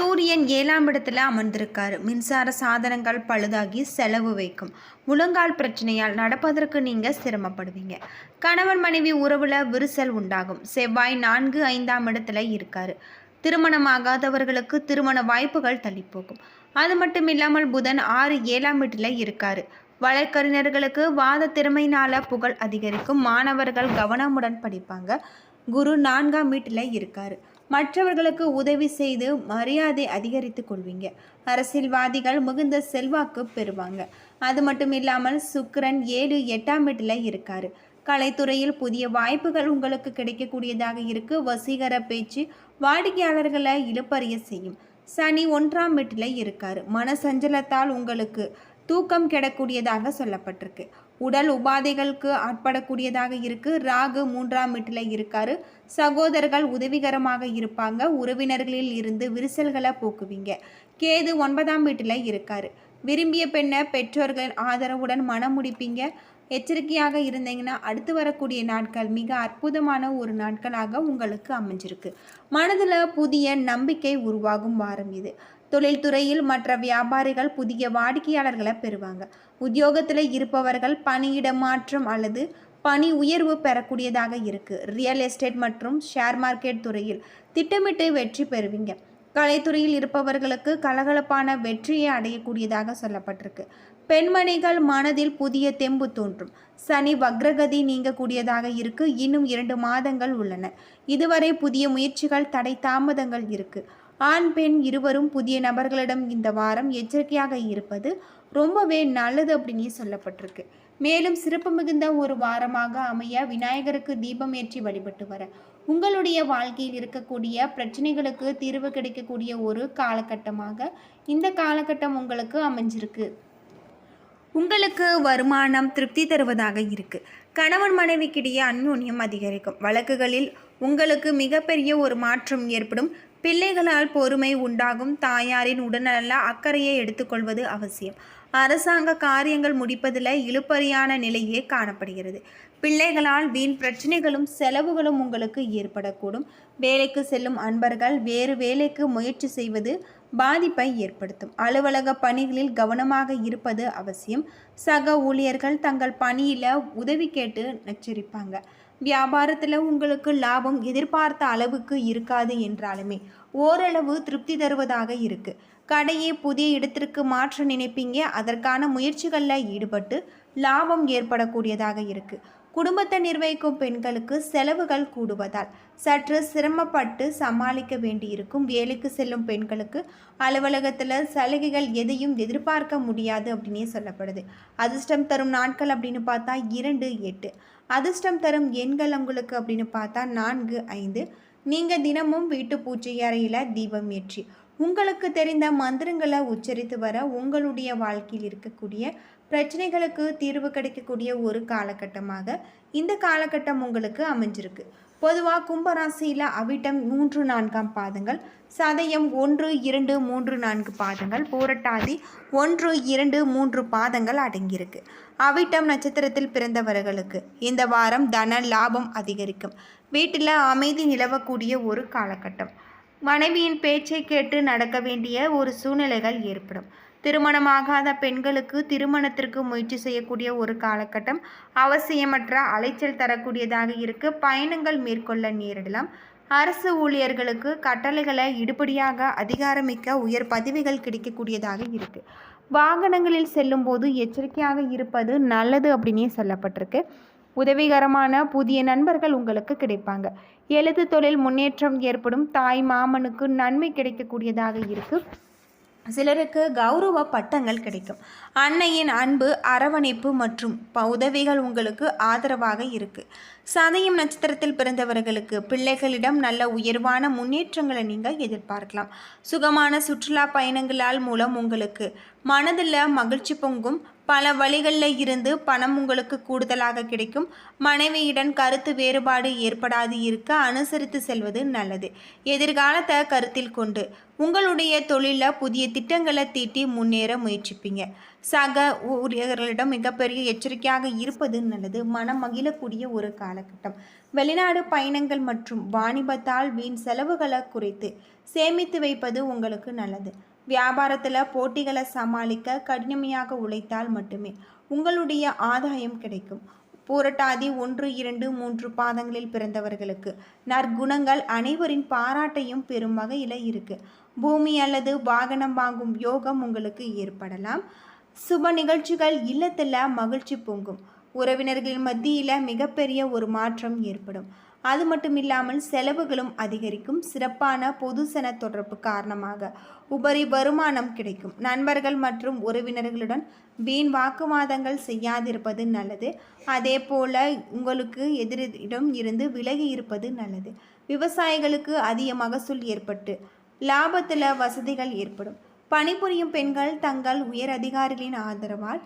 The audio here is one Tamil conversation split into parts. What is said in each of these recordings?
சூரியன் ஏழாம் இடத்துல அமர்ந்திருக்காரு. மின்சார சாதனங்கள் பழுதாகி செலவு வைக்கும். முழங்கால் பிரச்சனையால் நடப்பதற்கு நீங்க சிரமப்படுவீங்க. கணவன் மனைவி உறவுல விரிசல் உண்டாகும். செவ்வாய் நான்கு ஐந்தாம் இடத்துல இருக்காரு. திருமணமாகாதவர்களுக்கு திருமண வாய்ப்புகள் தள்ளிப்போகும். அது மட்டும் இல்லாமல் புதன் ஆறு ஏழாம் வீட்டில் இருக்காரு. வழக்கறிஞர்களுக்கு வாத திறமையினால புகழ் அதிகரிக்கும். மாணவர்கள் கவனமுடன் படிப்பாங்க. குரு நான்காம் வீட்டில் இருக்காரு. மற்றவர்களுக்கு உதவி செய்து மரியாதை அதிகரித்து கொள்வீங்க. அரசியல்வாதிகள் மிகுந்த செல்வாக்கு பெறுவாங்க. அது மட்டும் இல்லாமல் சுக்கரன் ஏழு எட்டாம் வீட்டில் இருக்காரு. கலைத்துறையில் புதிய வாய்ப்புகள் உங்களுக்கு கிடைக்கக்கூடியதாக இருக்கு. வசீகர பேச்சு வாடிக்கையாளர்களை இழுப்பறிய செய்யும். சனி ஒன்றாம் வீட்டில் இருக்காரு. மன சஞ்சலத்தால் உங்களுக்கு தூக்கம் கிடக்கூடியதாக சொல்லப்பட்டிருக்கு. உடல் உபாதைகளுக்கு ஆட்படக்கூடியதாக இருக்கு. ராகு மூன்றாம் வீட்டில் இருக்காரு. சகோதரர்கள் உதவிகரமாக இருப்பாங்க. உறவினர்களில் இருந்து விரிசல்களை போக்குவீங்க. கேது ஒன்பதாம் வீட்டில் இருக்காரு. விரும்பிய பெண்ணை பெற்றோர்கள் ஆதரவுடன் மனம் முடிப்பீங்க. எச்சரிக்கையாக இருந்தீங்கன்னா அடுத்து வரக்கூடிய நாட்கள் மிக அற்புதமான ஒரு நாட்களாக உங்களுக்கு அமைஞ்சிருக்கு. மனதில் புதிய நம்பிக்கை உருவாகும் வாரம் இது. தொழில்துறையில் மற்ற வியாபாரிகள் புதிய வாடிக்கையாளர்களை பெறுவாங்க. உத்தியோகத்தில் இருப்பவர்கள் பணியிட மாற்றம் அல்லது பணி உயர்வு பெறக்கூடியதாக இருக்கு. ரியல் எஸ்டேட் மற்றும் ஷேர் மார்க்கெட் துறையில் திட்டமிட்டு வெற்றி பெறுவீங்க. கலைத்துறையில் இருப்பவர்களுக்கு கலகலப்பான வெற்றியை அடையக்கூடியதாக சொல்லப்பட்டிருக்கு. பெண்மணிகள் மனதில் புதிய தெம்பு தோன்றும். சனி வக்ரகதி நீங்கக்கூடியதாக இருக்கு. இன்னும் இரண்டு மாதங்கள் உள்ளன. இதுவரை புதிய முயற்சிகள் தடை தாமதங்கள் இருக்குது ஆண் பெண் இருவரும் புதிய நபர்களிடம் இந்த வாரம் எச்சரிக்கையாக இருப்பது ரொம்பவே நல்லது அப்படின்னு சொல்லப்பட்டிருக்கு. மேலும் சிறப்பு மிகுந்த ஒரு வாரமாக அமைய விநாயகருக்கு தீபம் ஏற்றி வழிபட்டு வர உங்களுடைய வாழ்க்கையில் இருக்கக்கூடிய பிரச்சனைகளுக்கு தீர்வு கிடைக்கக்கூடிய ஒரு காலகட்டமாக இந்த காலகட்டம் உங்களுக்கு அமைஞ்சிருக்கு. உங்களுக்கு வருமானம் திருப்தி தருவதாக இருக்கு. கணவன் மனைவிக்கிடையே அந்யோன்யம் அதிகரிக்கும். வழக்குகளில் உங்களுக்கு மிகப்பெரிய ஒரு மாற்றம் ஏற்படும். பிள்ளைகளால் பொறுமை உண்டாகும் தாயாரின் உடல்நல அக்கறையை எடுத்துக்கொள்வது அவசியம். அரசாங்க காரியங்கள் முடிப்பதில் இழுப்பறியான நிலையே காணப்படுகிறது. பிள்ளைகளால் வீண் பிரச்சனைகளும் செலவுகளும் உங்களுக்கு ஏற்படக்கூடும். வேலைக்கு செல்லும் அன்பர்கள் வேறு வேலைக்கு முயற்சி செய்வது பாதிப்பை ஏற்படுத்தும். அலுவலக பணிகளில் கவனமாக இருப்பது அவசியம். சக ஊழியர்கள் தங்கள் பணியில் உதவி கேட்டு நச்சரிப்பாங்க. வியாபாரத்தில் உங்களுக்கு லாபம் எதிர்பார்த்த அளவுக்கு இருக்காது என்றாலுமே ஓரளவு திருப்தி தருவதாக இருக்கு. கடையை புதிய இடத்திற்கு மாற்ற நினைப்பீங்க. அதற்கான முயற்சிகளில் ஈடுபட்டு லாபம் ஏற்படக்கூடியதாக இருக்கு. குடும்பத்தை நிர்வகிக்கும் பெண்களுக்கு செலவுகள் கூடுவதால் சற்று சிரமப்பட்டு சமாளிக்க வேண்டியிருக்கும் வேலைக்கு செல்லும் பெண்களுக்கு அலுவலகத்தில் சலுகைகள் எதையும் எதிர்பார்க்க முடியாது அப்படின்னே சொல்லப்படுது. அதிர்ஷ்டம் தரும் நாட்கள் அப்படின்னு பார்த்தா இரண்டு எட்டு. அதிர்ஷ்டம் தரும் எண்கள் உங்களுக்கு அப்படின்னு பார்த்தா நான்கு ஐந்து. நீங்கள் தினமும் வீட்டு பூஜை அறையில் தீபம் ஏற்றி உங்களுக்கு தெரிந்த மந்திரங்களை உச்சரித்து வர உங்களுடைய வாழ்க்கையில் இருக்கக்கூடிய பிரச்சனைகளுக்கு தீர்வு கிடைக்கக்கூடிய ஒரு காலகட்டமாக இந்த காலகட்டம் உங்களுக்கு அமைஞ்சிருக்கு. பொதுவாக கும்பராசியில் அவிட்டம் மூன்று நான்காம் பாதங்கள் சதயம் ஒன்று இரண்டு மூன்று நான்கு பாதங்கள் போரட்டாதி ஒன்று இரண்டு மூன்று பாதங்கள் அடங்கியிருக்கு. அவிட்டம் நட்சத்திரத்தில் பிறந்தவர்களுக்கு இந்த வாரம் தன லாபம் அதிகரிக்கும். வீட்டில் அமைதி நிலவக்கூடிய ஒரு காலகட்டம். மனைவியின் பேச்சை கேட்டு நடக்க வேண்டிய ஒரு சூழ்நிலைகள் ஏற்படும். திருமணமாகாத பெண்களுக்கு திருமணத்திற்கு முயற்சி செய்யக்கூடிய ஒரு காலகட்டம் அவசியமற்ற அலைச்சல் தரக்கூடியதாக இருக்கு. பயணங்கள் மேற்கொள்ள நேரிடலாம். அரசு ஊழியர்களுக்கு கட்டளைகளை இடுபடியாக அதிகாரமிக்க உயர் பதவிகள் கிடைக்கக்கூடியதாக இருக்கு. வாகனங்களில் செல்லும்போது எச்சரிக்கையாக இருப்பது நல்லது அப்படின்னே சொல்லப்பட்டிருக்கு. உதவிகரமான புதிய நண்பர்கள் உங்களுக்கு கிடைப்பாங்க. எழுது தொழில் முன்னேற்றம் ஏற்படும். தாய் மாமனுக்கு நன்மை கிடைக்கக்கூடியதாக இருக்குது சிலருக்கு கௌரவ பட்டங்கள் கிடைக்கும். அன்னையின் அன்பு அரவணைப்பு மற்றும் ப- உதவிகள் உங்களுக்கு ஆதரவாக இருக்கு. சதயம் நட்சத்திரத்தில் பிறந்தவர்களுக்கு பிள்ளைகளிடம் நல்ல உயர்வான முன்னேற்றங்களை நீங்கள் எதிர்பார்க்கலாம். சுகமான சுற்றுலா பயணங்களால் மூலம் உங்களுக்கு மனதில் மகிழ்ச்சி பொங்கும். பல வழிகளில் இருந்து பணம் உங்களுக்கு கூடுதலாக கிடைக்கும். மனைவியுடன் கருத்து வேறுபாடு ஏற்படாது இருக்க அனுசரித்து செல்வது நல்லது. எதிர்காலத்தை கருத்தில் கொண்டு உங்களுடைய தொழிலில் புதிய திட்டங்களை தீட்டி முன்னேற முயற்சிப்பீங்க. சக ஊழியர்களிடம் மிகப்பெரிய எச்சரிக்கையாக இருப்பது நல்லது. மனம் மகிழக்கூடிய ஒரு காலகட்டம். வெளிநாடு பயணங்கள் மற்றும் வாணிபத்தால் வீண் செலவுகளை குறைத்து சேமித்து வைப்பது உங்களுக்கு நல்லது. வியாபாரத்தில் போட்டிகளை சமாளிக்க கடினமையாக உழைத்தால் மட்டுமே உங்களுடைய ஆதாயம் கிடைக்கும். பூரட்டாதி ஒன்று இரண்டு மூன்று பாதங்களில் பிறந்தவர்களுக்கு நற்குணங்கள் அனைவரின் பாராட்டையும் பெறும் வகையில் இருக்கு. பூமி அல்லது வாகனம் வாங்கும் யோகம் உங்களுக்கு ஏற்படலாம். சுப நிகழ்ச்சிகள் இல்லத்தில் மகிழ்ச்சி பொங்கும். உறவினர்கள் மத்தியில் மிகப்பெரிய ஒரு மாற்றம் ஏற்படும். அது மட்டும் இல்லாமல் செலவுகளும் அதிகரிக்கும். சிறப்பான பொதுசன தொடர்பு காரணமாக உபரி வருமானம் கிடைக்கும். நண்பர்கள் மற்றும் உறவினர்களுடன் வீண் வாக்குவாதங்கள் செய்யாதிருப்பது நல்லது. அதே போல உங்களுக்கு எதிரிடம் இருந்து விலகி இருப்பது நல்லது. விவசாயிகளுக்கு அதிக மகசூல் ஏற்பட்டு லாபத்தில் வசதிகள் ஏற்படும். பணிபுரியும் பெண்கள் தங்கள் உயர் அதிகாரிகளின் ஆதரவால்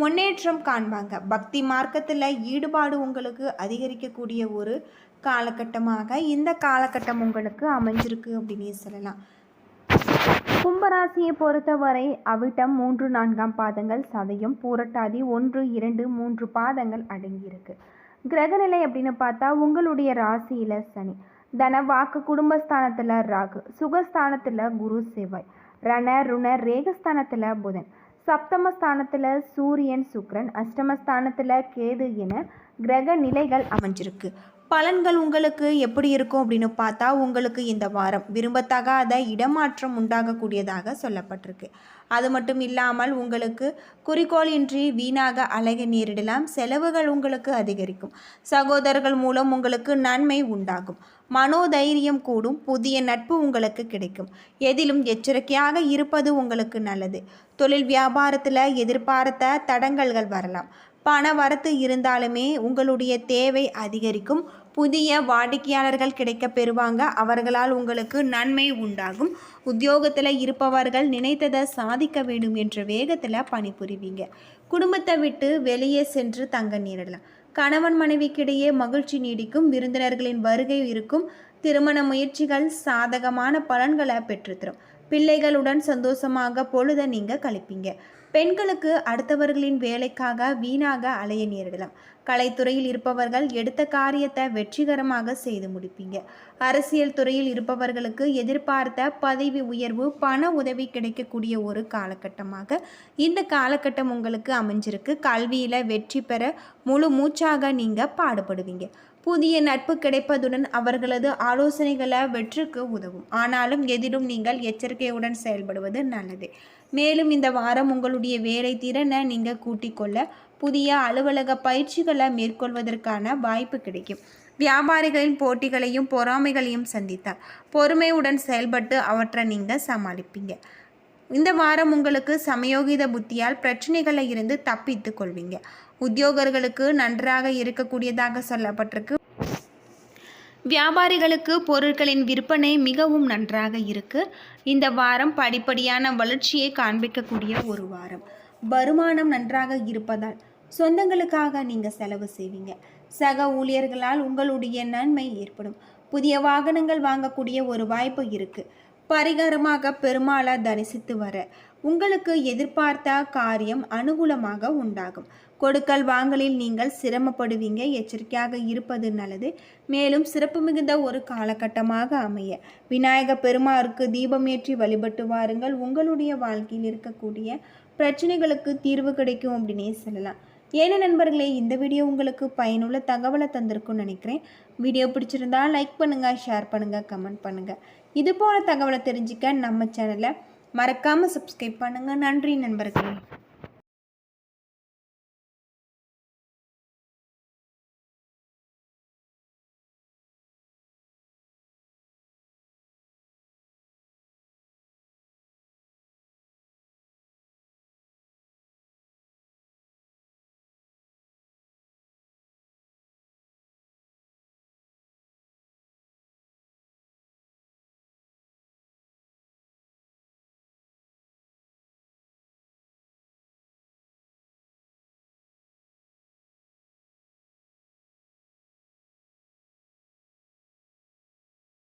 முன்னேற்றம் காண்பாங்க. பக்தி மார்க்கத்தில் ஈடுபாடு உங்களுக்கு அதிகரிக்கக்கூடிய ஒரு காலகட்டமாக இந்த காலகட்டம் உங்களுக்கு அமைஞ்சிருக்கு அப்படின்னு சொல்லலாம். கும்பராசியை பொறுத்தவரை அவிட்டம் மூன்று நான்காம் பாதங்கள் சதயம் பூரட்டாதி ஒன்று இரண்டு மூன்று பாதங்கள் அடங்கியிருக்கு. கிரகநிலை அப்படின்னு பார்த்தா உங்களுடைய ராசியில் சனி. தன வாக்கு குடும்பஸ்தானத்தில் ராகு சுகஸ்தானத்தில் குரு செவ்வாய் ரண ருண ரேகஸ்தானத்தில் புதன். சப்தமஸ்தானத்தில் சூரியன் சுக்ரன் அஷ்டமஸ்தானத்தில் கேது என கிரக நிலைகள் அமைஞ்சிருக்கு. பலன்கள் உங்களுக்கு எப்படி இருக்கும் அப்படின்னு பார்த்தா உங்களுக்கு இந்த வாரம் விரும்பத்தகாத இடமாற்றம் உண்டாகக்கூடியதாக சொல்லப்பட்டிருக்கு. அது மட்டும் இல்லாமல் உங்களுக்கு குறிக்கோளின்றி வீணாக அலைக நேரிடலாம். செலவுகள் உங்களுக்கு அதிகரிக்கும். சகோதரர்கள் மூலம் உங்களுக்கு நன்மை உண்டாகும். மனோதைரியம் கூடும். புதிய நட்பு உங்களுக்கு கிடைக்கும். எதிலும் எச்சரிக்கையாக இருப்பது உங்களுக்கு நல்லது. தொழில் வியாபாரத்தில் எதிர்பார்த்த தடங்கல்கள் வரலாம். பண வரத்து இருந்தாலுமே உங்களுடைய தேவை அதிகரிக்கும். புதிய வாடிக்கையாளர்கள் கிடைக்க பெறுவாங்க. அவர்களால் உங்களுக்கு நன்மை உண்டாகும். உத்தியோகத்தில் இருப்பவர்கள் நினைத்ததை சாதிக்க வேண்டும் என்ற வேகத்தில் பணிபுரிவீங்க. குடும்பத்தை விட்டு வெளியே சென்று தங்க நேரிடலாம். கணவன் மனைவிக்கிடையே மகிழ்ச்சி நீடிக்கும். விருந்தினர்களின் வருகை இருக்கும். திருமண முயற்சிகள் சாதகமான பலன்களை பெற்றுத்தரும். பிள்ளைகளுடன் சந்தோஷமாக பொழுத நீங்கள் கழிப்பீங்க. பெண்களுக்கு அடுத்தவர்களின் வேலைக்காக வீணாக அலைய நேரிடலாம். கலைத்துறையில் இருப்பவர்கள் எடுத்த காரியத்தை வெற்றிகரமாக செய்து முடிப்பீங்க. அரசியல் துறையில் இருப்பவர்களுக்கு எதிர்பார்த்த பதவி உயர்வு பண உதவி கிடைக்கக்கூடிய ஒரு காலகட்டமாக இந்த காலகட்டம் உங்களுக்கு அமைஞ்சிருக்கு. கல்வியில் வெற்றி பெற முழு மூச்சாக நீங்கள் பாடுபடுவீங்க. புதிய நட்பு கிடைப்பதுடன் அவர்களது ஆலோசனைகளை வெற்றுக்கு உதவும். ஆனாலும் எதிலும் நீங்கள் எச்சரிக்கையுடன் செயல்படுவது நல்லது. மேலும் இந்த வாரம் உங்களுடைய வேலை திறனை நீங்கள் கூட்டிக்கொள்ள புதிய அலுவலக பயிற்சிகளை மேற்கொள்வதற்கான வாய்ப்பு கிடைக்கும். வியாபாரிகளின் போட்டிகளையும் பொறாமைகளையும் சந்தித்தார் பொறுமையுடன் செயல்பட்டு அவற்றை நீங்கள் சமாளிப்பீங்க. இந்த வாரம் உங்களுக்கு சமயோகித புத்தியால் பிரச்சனைகளை இருந்து தப்பித்து கொள்வீங்க. உத்தியோகர்களுக்கு நன்றாக இருக்கக்கூடியதாக சொல்லப்பட்டிருக்கு. வியாபாரிகளுக்கு பொருட்களின் விற்பனை மிகவும் நன்றாக இருக்கு. இந்த வாரம் படிப்படியான வளர்ச்சியை காண்பிக்கக்கூடிய ஒரு வாரம். வருமானம் நன்றாக இருப்பதால் சொந்தங்களுக்காக நீங்கள் செலவு செய்வீங்க. சக ஊழியர்களால் உங்களுடைய நன்மை ஏற்படும். புதிய வாகனங்கள் வாங்கக்கூடிய ஒரு வாய்ப்பு இருக்குது பரிகாரமாக பெருமாளை தரிசித்து வர உங்களுக்கு எதிர்பார்த்த காரியம் அனுகூலமாக உண்டாகும். கொடுக்கல் வாங்கலில் நீங்கள் சிரமப்படுவீங்க. எச்சரிக்கையாக இருப்பது நல்லது. மேலும் சிறப்பு மிகுந்த ஒரு காலகட்டமாக அமைய. விநாயக பெருமாருக்கு தீபம் ஏற்றி வழிபட்டு வாருங்கள். உங்களுடைய வாழ்க்கையில் இருக்கக்கூடிய பிரச்சனைகளுக்கு தீர்வு கிடைக்கும் அப்படின்னே சொல்லலாம். ஏன நண்பர்களே இந்த வீடியோ உங்களுக்கு பயனுள்ள தகவலை தந்திருக்கும்னு நினைக்கிறேன். வீடியோ பிடிச்சிருந்தா லைக் பண்ணுங்கள் ஷேர் பண்ணுங்கள் கமெண்ட் பண்ணுங்கள் இது போல தகவலை தெரிஞ்சுக்க நம்ம சேனலை மறக்காமல் சப்ஸ்கிரைப் பண்ணுங்கள் நன்றி நண்பர்களே.